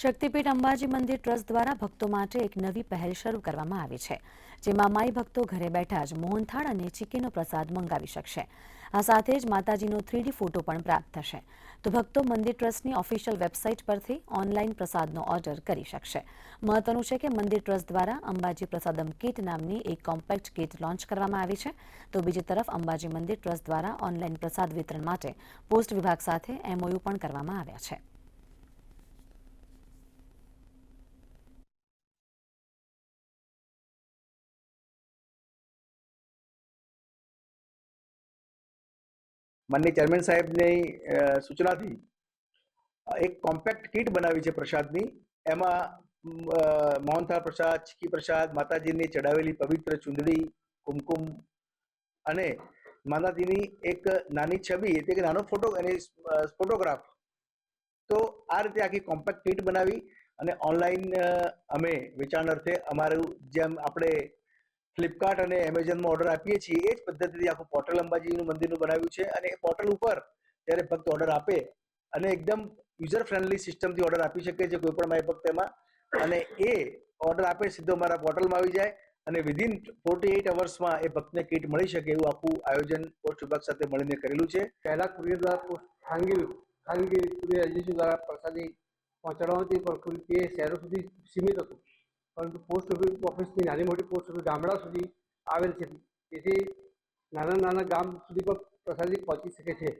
શક્તિપીઠ અંબાજી મંદિર ટ્રસ્ટ દ્વારા ભક્તો માટે એક નવી પહેલ શરૂ કરવામાં આવી છે, જેમાં માઈ ભક્તો ઘરે બેઠા જ મોહનથાળ અને ચીકીનો પ્રસાદ મંગાવી શકશે. આ સાથે જ માતાજીનો થ્રીડી ફોટો પણ પ્રાપ્ત થશે. તો ભક્તો મંદિર ટ્રસ્ટની ઓફિશિયલ વેબસાઇટ પરથી ઓનલાઈન પ્રસાદનો ઓર્ડર કરી શકશે. મહત્વનું છે કે મંદિર ટ્રસ્ટ દ્વારા અંબાજી પ્રસાદમ કીટ નામની એક કોમ્પેક્ટ કીટ લોન્ચ કરવામાં આવી છે. તો બીજી તરફ અંબાજી મંદિર ટ્રસ્ટ દ્વારા ઓનલાઈન પ્રસાદ વિતરણ માટે પોસ્ટ વિભાગ સાથે એમઓયુ પણ કરવામાં આવ્યા છે. માનની ચેરમેન સાહેબની સૂચનાથી એક કોમ્પેક્ટ કીટ બનાવી છે પ્રસાદની. એમાં મોહનથાળ પ્રસાદ, ચીકી પ્રસાદ, માતાજીની ચડાવેલી પવિત્ર ચુંદડી, કુમકુમ અને માતાજીની એક નાની છબી, એટલે કે નાનો ફોટો અને ફોટોગ્રાફ. તો આ રીતે આખી કોમ્પેક્ટ કીટ બનાવી અને ઓનલાઈન અમે વેચાણ અર્થે અમારું જેમ આપણે ફ્લિપકાર્ટ અને એમેઝોનમાં ઓર્ડર આપીએ છીએ. એ જ પદ્ધતિથી આખું પોર્ટલ અંબાજીનું મંદિરનું બનાવ્યું છે અને એ પોર્ટલ ઉપર જ્યારે ભક્ત ઓર્ડર આપે અને એકદમ યુઝર ફ્રેન્ડલી સિસ્ટમથી ઓર્ડર આપી શકે છે કોઈ પણ માય ભક્ત એમાં. અને એ ઓર્ડર આપે, સીધો મારા પોર્ટલમાં આવી જાય અને વિધિન ફોર્ટી એઇટ અવર્સમાં એ ભક્તને કીટ મળી શકે એવું આખું આયોજન પોસ્ટ વિભાગ સાથે મળીને કરેલું છે. પહેલા કુરિયર દ્વારા ખાનગી ખાનગી કુરિયર એજન્સી દ્વારા પ્રસાદી પહોંચાડવાથી પણ તે શહેરો સુધી સીમિત હતું. પરંતુ પોસ્ટ ઓફિસ ઓફિસની નાની મોટી પોસ્ટ ઓફિસ ગામડા સુધી આવેલ છે. તેથી નાના નાના ગામ સુધી પણ પ્રસાદી પહોંચી શકે છે.